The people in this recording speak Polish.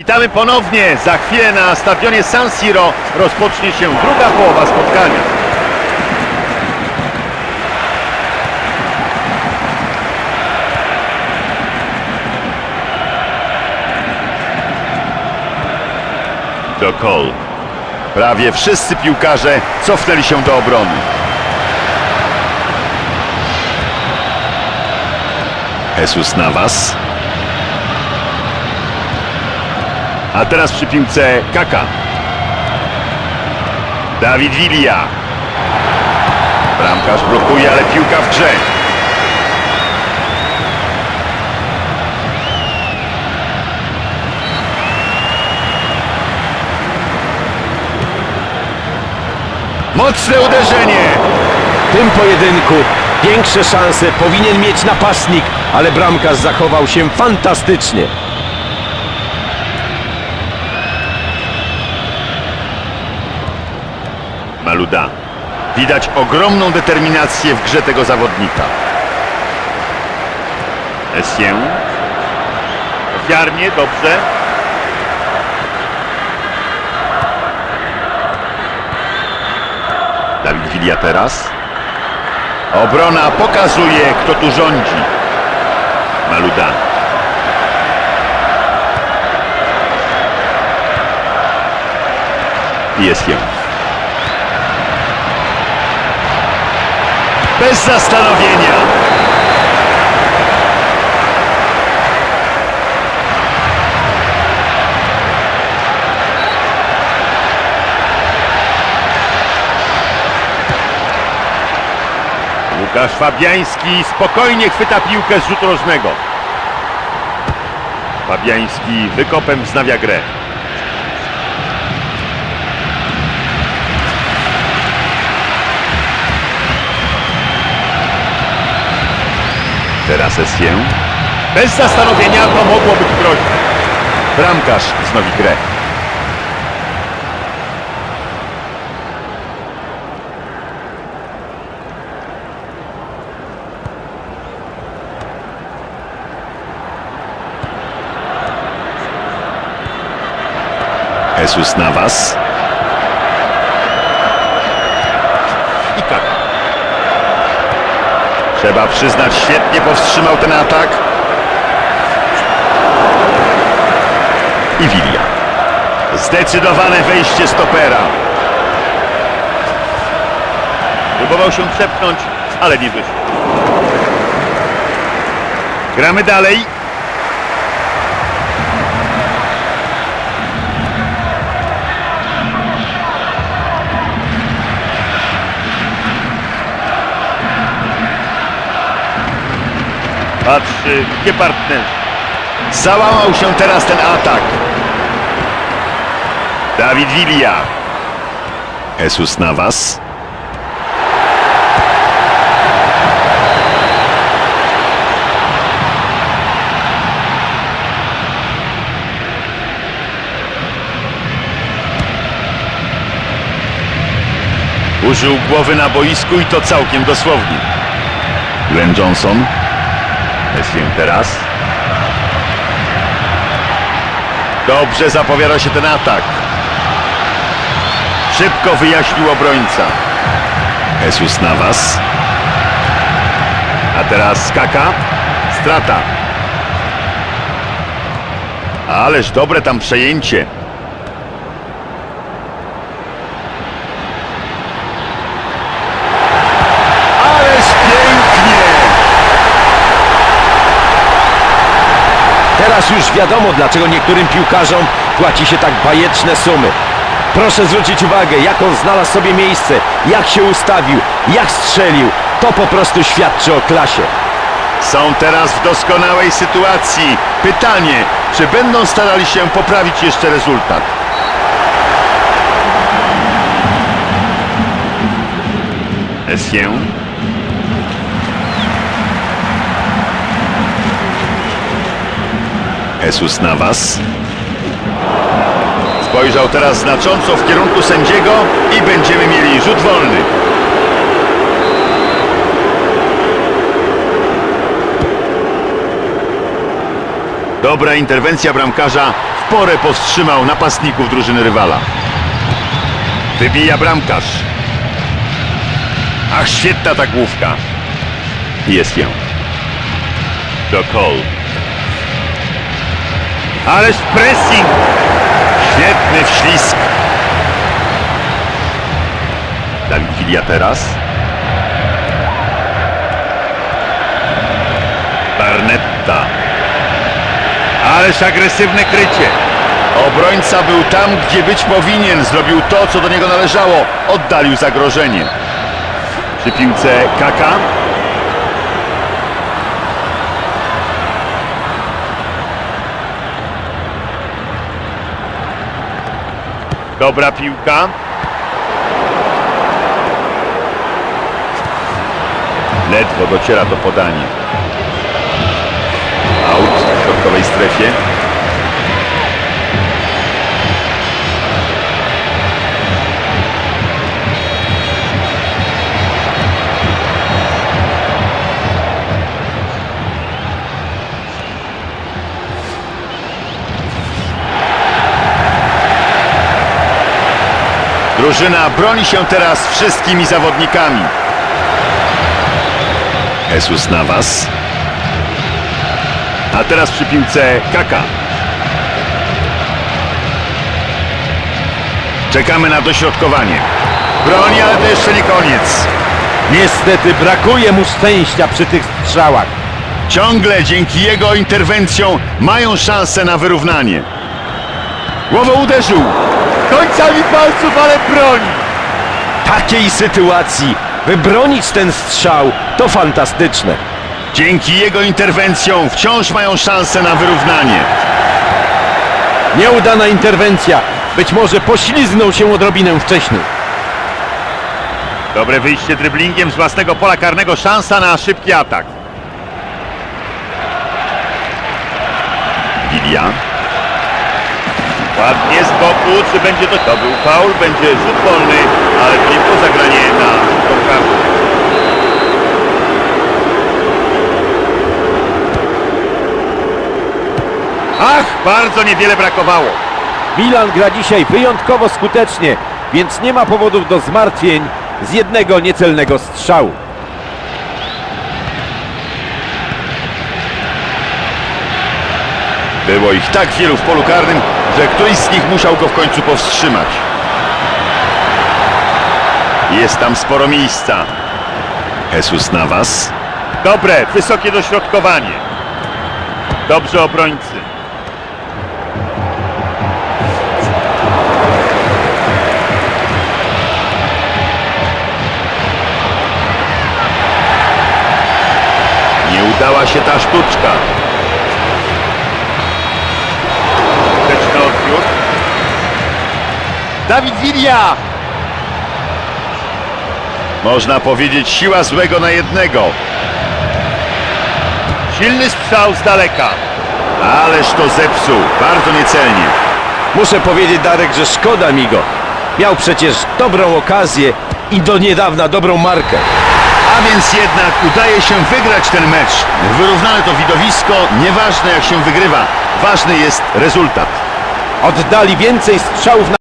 Witamy ponownie. Za chwilę na stadionie San Siro rozpocznie się druga połowa spotkania. Do Cole. Prawie wszyscy piłkarze cofnęli się do obrony. Jesus Navas. A teraz przy piłce Kaka. Dawid Villa. Bramkarz blokuje, ale piłka w grze. Mocne uderzenie. W tym pojedynku większe szanse powinien mieć napastnik, ale bramkarz zachował się fantastycznie. Maluda. Widać ogromną determinację w grze tego zawodnika. Essien. Ofiarnie, dobrze. Dawid Villa teraz. Obrona pokazuje, kto tu rządzi. Maluda. Jest ją. Bez zastanowienia. Łukasz Fabiański spokojnie chwyta piłkę z rzutu rożnego. Fabiański wykopem wznawia grę. Teraz Essien. Bez zastanowienia to mogło być groźne. Bramkarz wznowi grę. Jesus Navas. Trzeba przyznać, świetnie powstrzymał ten atak. I Wilia. Zdecydowane wejście stopera. Próbował się przepchnąć, ale nie wyszło. Gramy dalej. Patrzy, gdzie partner. Załamał się teraz ten atak. Dawid Villa. Jesus Navas. Użył głowy na boisku i to całkiem dosłownie. Glenn Johnson. Essien teraz. Dobrze zapowiada się ten atak. Szybko wyjaśnił obrońca. Jesus Navas. A teraz Kaka. Strata. Ależ dobre tam przejęcie. Ależ pięknie! Już wiadomo, dlaczego niektórym piłkarzom płaci się tak bajeczne sumy. Proszę zwrócić uwagę, jak on znalazł sobie miejsce, jak się ustawił, jak strzelił. To po prostu świadczy o klasie. Są teraz w doskonałej sytuacji. Pytanie, czy będą starali się poprawić jeszcze rezultat? Essien. Jesus Navas. Spojrzał teraz znacząco w kierunku sędziego i będziemy mieli rzut wolny. Dobra interwencja bramkarza w porę powstrzymał napastników drużyny rywala. Wybija bramkarz. Ach, świetna ta główka. Jest ją. Do Cole. Ależ pressing! Świetny wślizg. Dawid Wilia teraz. Barnetta. Ależ agresywne krycie. Obrońca był tam, gdzie być powinien. Zrobił to, co do niego należało. Oddalił zagrożenie. Przy piłce Kaka. Dobra piłka. Ledwo dociera to podanie. Aut w środkowej strefie. Drużyna broni się teraz wszystkimi zawodnikami. Jesus Navas. A teraz przy piłce Kaka. Czekamy na dośrodkowanie. Broni, ale to jeszcze nie koniec. Niestety brakuje mu szczęścia przy tych strzałach. Ciągle dzięki jego interwencjom mają szansę na wyrównanie. Głową uderzył. Końcami palców, ale broni. Takiej sytuacji wybronić ten strzał to fantastyczne. Dzięki jego interwencjom wciąż mają szansę na wyrównanie. Nieudana interwencja. Być może pośliznął się odrobinę wcześniej. Dobre wyjście dryblingiem z własnego pola karnego. Szansa na szybki atak. Wilia. Ładnie z boku. Czy będzie to... To był faul. Będzie rzut wolny, ale to nie było zagranie na tą kartę. Ach, bardzo niewiele brakowało. Milan gra dzisiaj wyjątkowo skutecznie, więc nie ma powodów do zmartwień z jednego niecelnego strzału. Było ich tak wielu w polu karnym, że któryś z nich musiał go w końcu powstrzymać. Jest tam sporo miejsca. Jesus Navas. Dobre, wysokie dośrodkowanie. Dobrze obrońcy. Nie udała się ta sztuczka. Dawid Wilia! Można powiedzieć siła złego na jednego. Silny strzał z daleka. Ależ to zepsuł. Bardzo niecelnie. Muszę powiedzieć, Darek, że szkoda mi go. Miał przecież dobrą okazję i do niedawna dobrą markę. A więc jednak udaje się wygrać ten mecz. Wyrównane to widowisko. Nieważne jak się wygrywa. Ważny jest rezultat. Oddali więcej strzałów na